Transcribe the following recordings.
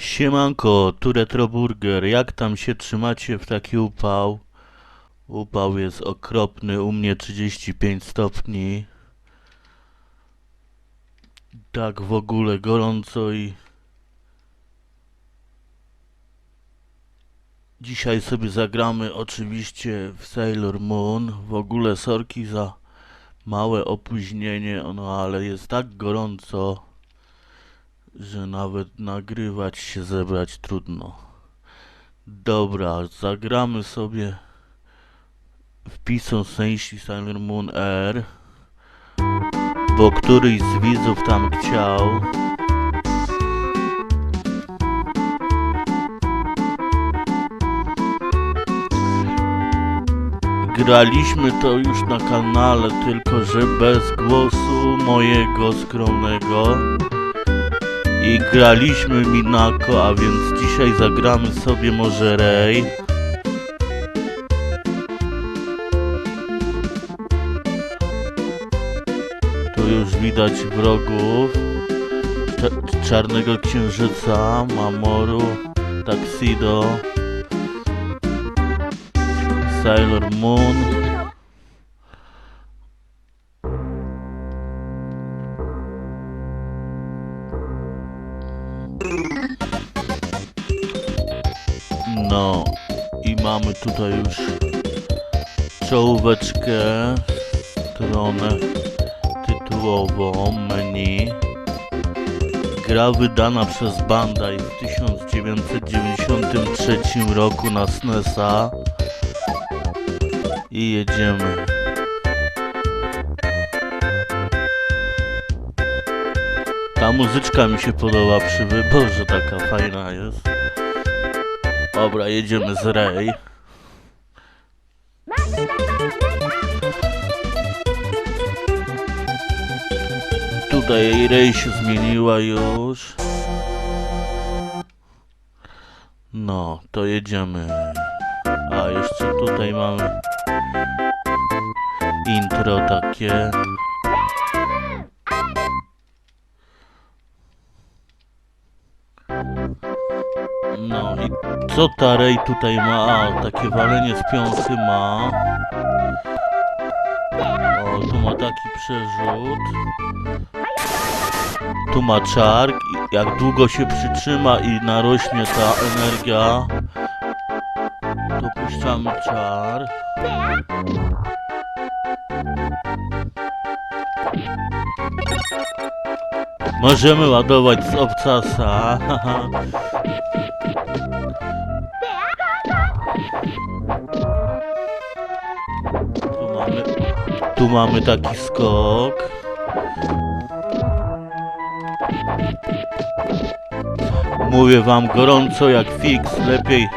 Siemanko, tu Retroburger. Jak tam się trzymacie w taki upał? Upał jest okropny, u mnie 35 stopni. Tak w ogóle gorąco i... Dzisiaj sobie zagramy oczywiście w Sailor Moon. W ogóle sorki za małe opóźnienie, no ale jest tak gorąco że nawet nagrywać się zebrać trudno. Dobra, zagramy sobie w Pison Senshi Sailor Moon Air, bo któryś z widzów tam chciał. Graliśmy to już na kanale, tylko że bez głosu mojego skromnego i graliśmy Minako, a więc dzisiaj zagramy sobie może Ray. Tu już widać wrogów. Cza- Czarnego Księżyca, Mamoru, Tuxedo, Sailor Moon. Tutaj już czołóweczkę, stronę tytułową, menu. Gra wydana przez Bandai w 1993 roku na SNESa. I jedziemy. Ta muzyczka mi się podoba przy wyborze, taka fajna jest. Dobra, jedziemy z Ray. Tutaj Ray się zmieniła już. No, to jedziemy. A, jeszcze tutaj mamy intro takie. No i co ta Ray tutaj ma? A, takie walenie z piąchy ma. O, tu ma taki przerzut. Tu ma Jak długo się przytrzyma i narośnie ta energia, to puszczamy czar. Możemy ładować z obcasa. Tu mamy, tu mamy taki skok. Mówię wam gorąco jak fix, lepiej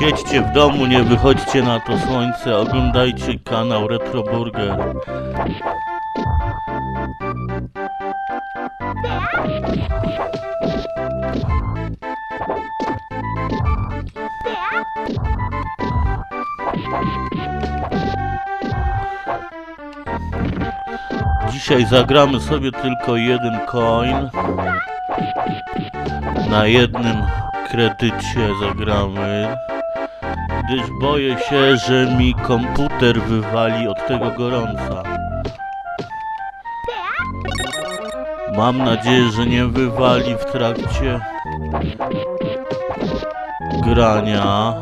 siedźcie w domu, nie wychodźcie na to słońce, oglądajcie kanał Retro Burger. Dzisiaj zagramy sobie tylko jeden coin. Na jednym kredycie zagramy. Gdyż boję się, że mi komputer wywali od tego gorąca. Mam nadzieję, że nie wywali w trakcie grania.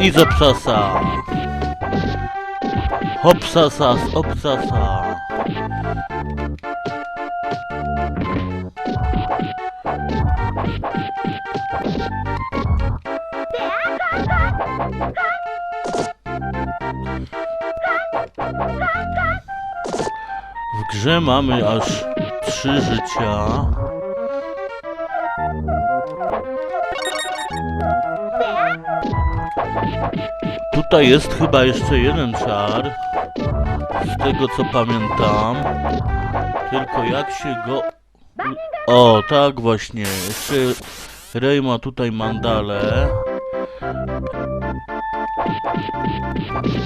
I z obsasa. Hopsasa z obsasa. W grze mamy aż trzy życia. Tutaj jest chyba jeszcze jeden czar. z tego co pamiętam. Tylko jak się go... O, tak właśnie. Jeszcze Ray ma tutaj mandale.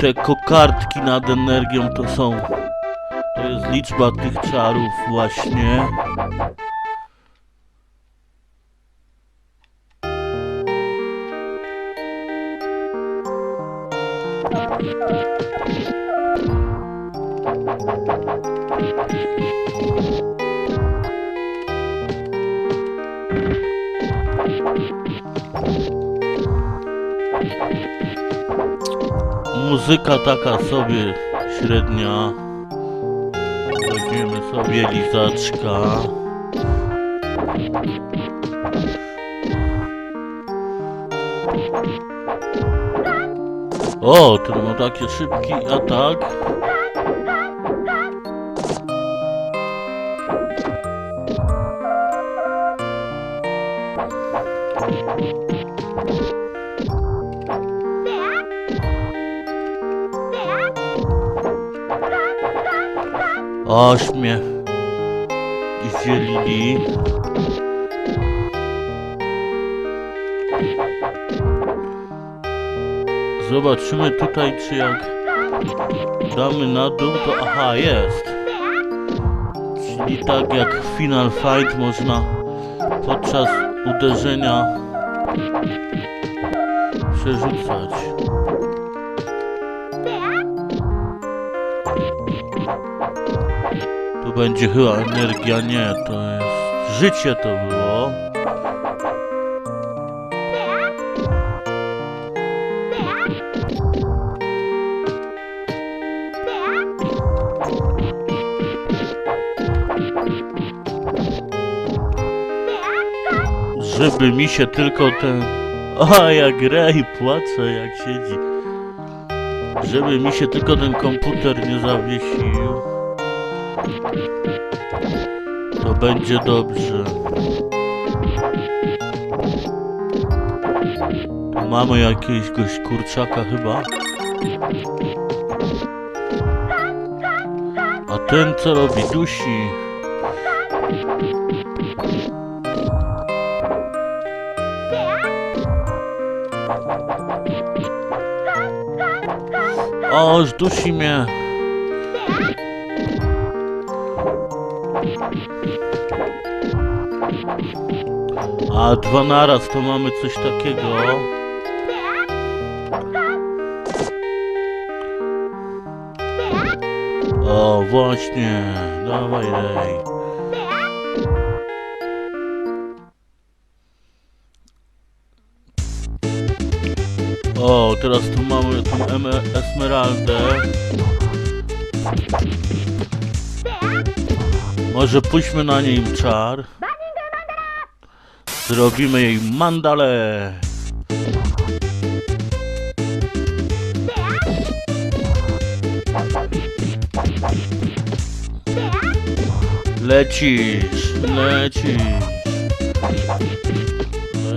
Te kokardki nad energią to są... To jest liczba tych czarów właśnie. Muzyka taka sobie średnia. Weźmiemy sobie lizaczka. O, ten ma taki szybki atak. Aż mnie zdzielili. Zobaczymy tutaj, czy jak damy na dół, to aha, jest. Czyli tak jak w Final Fight można podczas uderzenia przerzucać. Tu będzie chyba energia, nie, to jest... Życie to było. Żeby mi się tylko ten... O, jak Ray płacze, jak siedzi. Żeby mi się tylko ten komputer nie zawiesił. To będzie dobrze. Mamy jakiegoś kurczaka chyba. A ten co robi? Dusi. Oż dusi mnie. A dwa naraz to mamy coś takiego. O, właśnie. Dawaj, Rej. O, teraz tu em- Esmeraldę. Może pójdźmy na niej czar. Zrobimy jej mandale. Lecisz, lecisz.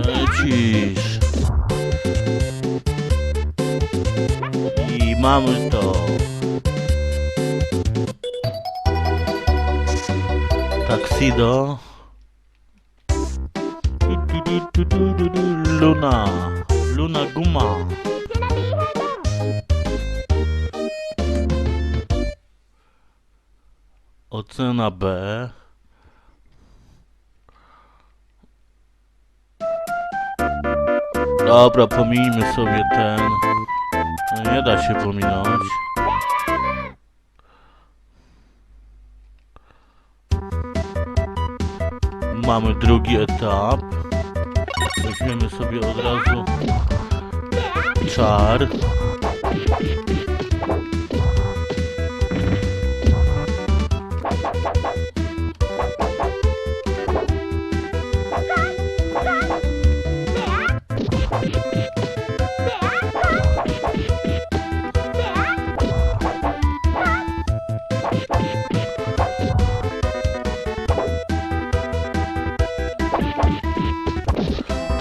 Lecisz. Mamy to. Taxido. Luna. Luna Guma. Ocena B. Dobra, pomijmy sobie ten. No, Nie da się pominąć. Mamy drugi etap. Weźmiemy sobie od razu czar.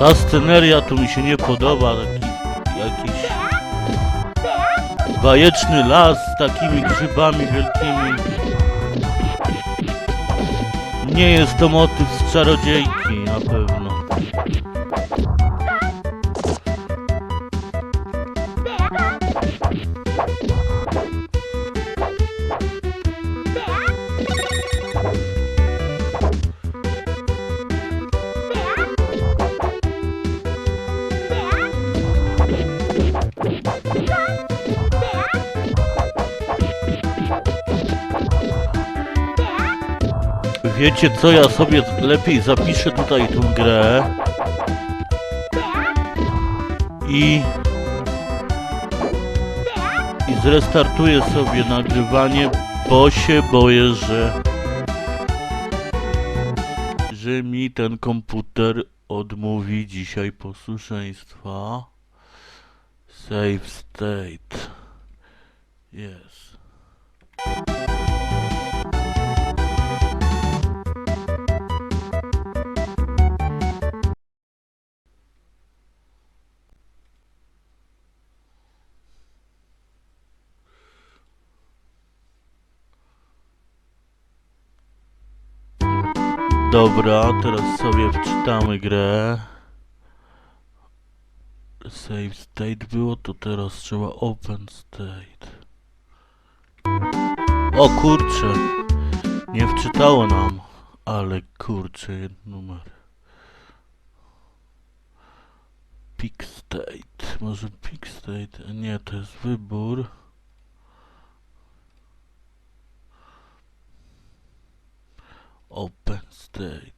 Ta sceneria tu mi się nie podoba, taki jakiś Bajeczny las z takimi grzybami wielkimi. Nie jest to motyw z czarodziejki, Wiecie co, ja sobie lepiej zapiszę tutaj tą grę i i zrestartuję sobie nagrywanie, bo się boję, że że mi ten komputer odmówi dzisiaj posłuszeństwa. Save state. Yes. Dobra, teraz sobie wczytamy grę. Save state było, to teraz trzeba open state. O kurczę, nie wczytało nam, ale kurczę, jeden numer. Pick state, może pick state, nie, to jest wybór. Open state.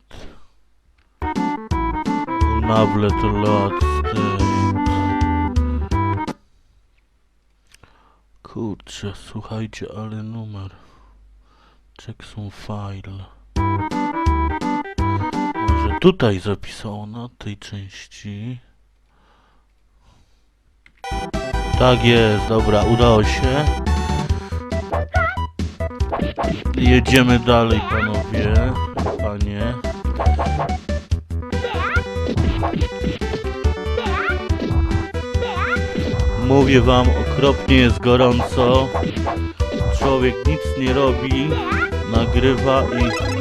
Unable to load state. Kurczę, słuchajcie, ale numer. Jackson file. Może tutaj zapisało na tej części. Tak jest, dobra, udało się. Jedziemy dalej, panowie, panie. Mówię wam, okropnie jest gorąco. Człowiek nic nie robi, nagrywa i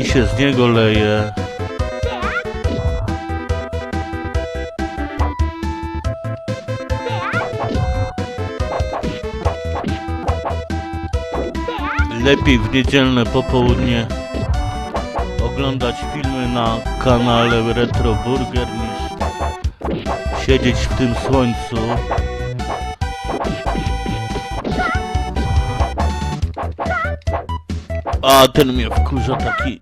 i się z niego leje. Lepiej w niedzielne popołudnie oglądać filmy na kanale Retro Burger niż siedzieć w tym słońcu. A ten mnie wkurza taki.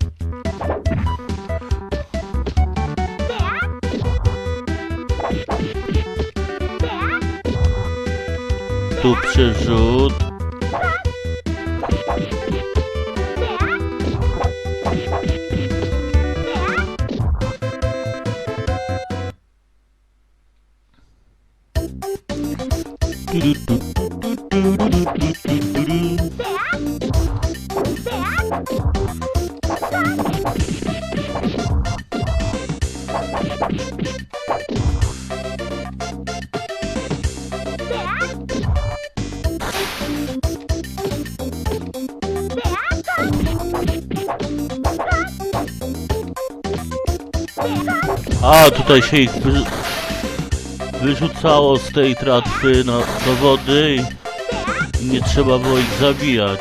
Tu przerzut. A, tutaj się ich wy... wyrzucało z tej tratwy no, do wody i nie trzeba było ich zabijać.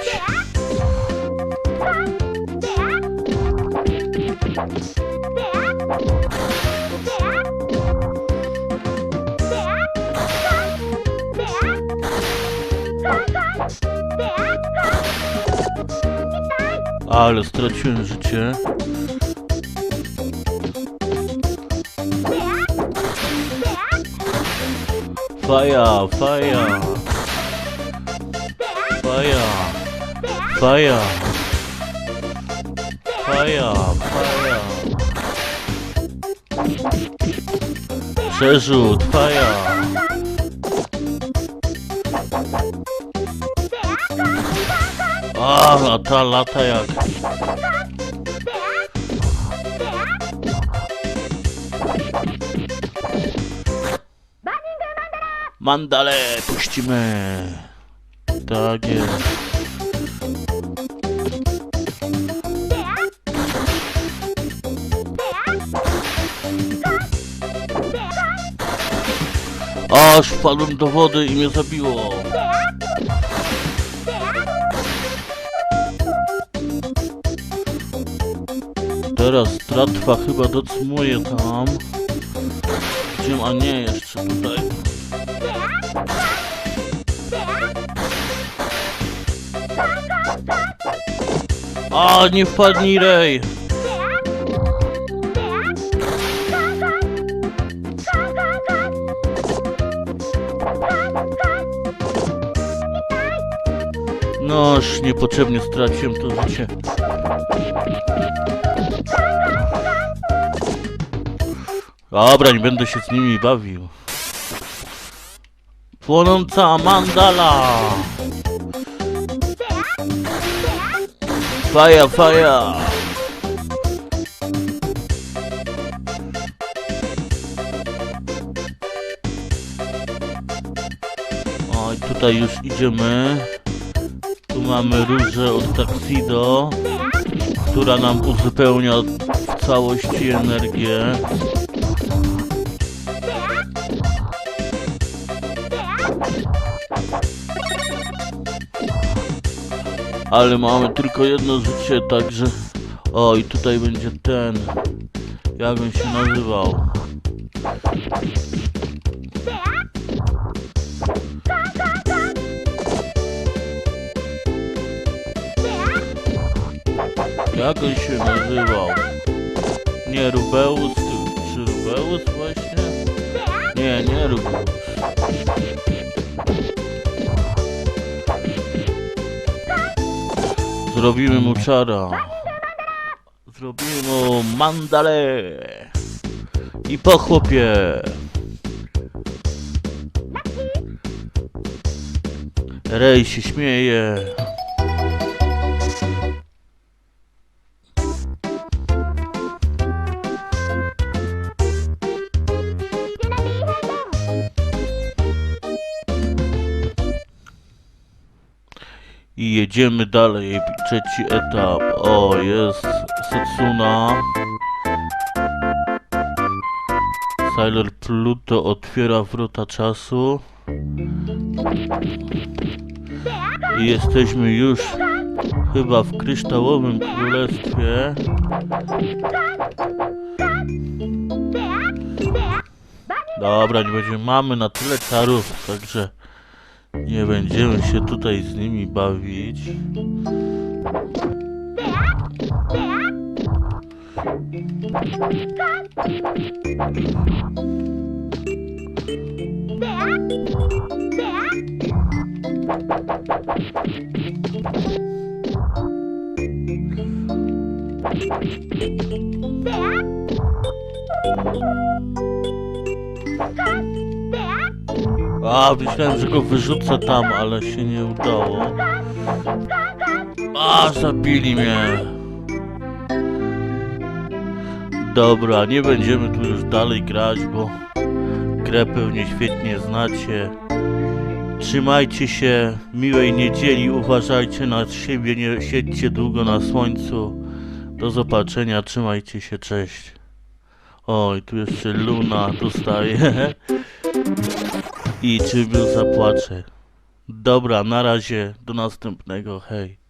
Ale straciłem życie. 파이어 파이어 파이어 파이어 파이어 파이어 세수 파이어 아 라타 라타야 Mandale puścimy. Tak jest. Aż wpadłem do wody i mnie zabiło. Teraz tratwa chyba docmuje tam. Gdzie, a nie, jeszcze tutaj. A, nie wpadnij rej! Noż, niepotrzebnie straciłem to życie. Dobra, nie będę się z nimi bawił. Płonąca mandala! Faja, faja! Oj, tutaj już idziemy. Tu mamy różę od Taxido, która nam uzupełnia w całości energię. Ale mamy tylko jedno życie, także... O, i tutaj będzie ten... Jak on się nazywał? Jak on się nazywał? Nie Rubeus, czy Rubeus właśnie? Nie, nie Rubeus. Zrobimy mu czara. Zrobimy mu mandale. I po chłopie. Rej się śmieje. Jedziemy dalej. Trzeci etap. O, jest Setsuna. Sailor Pluto otwiera wrota czasu. I jesteśmy już chyba w kryształowym królestwie. Dobra, nie będziemy. Mamy na tyle czarów, także nie będziemy się tutaj z nimi bawić. A, myślałem, że go wyrzucę tam, ale się nie udało. A, zabili mnie. Dobra, nie będziemy tu już dalej grać, bo grę pewnie świetnie znacie. Trzymajcie się, miłej niedzieli, uważajcie na siebie, nie siedźcie długo na słońcu. Do zobaczenia, trzymajcie się, cześć. Oj, tu jeszcze Luna dostaje. I czy był zapłacze. Dobra, na razie, do następnego, hej.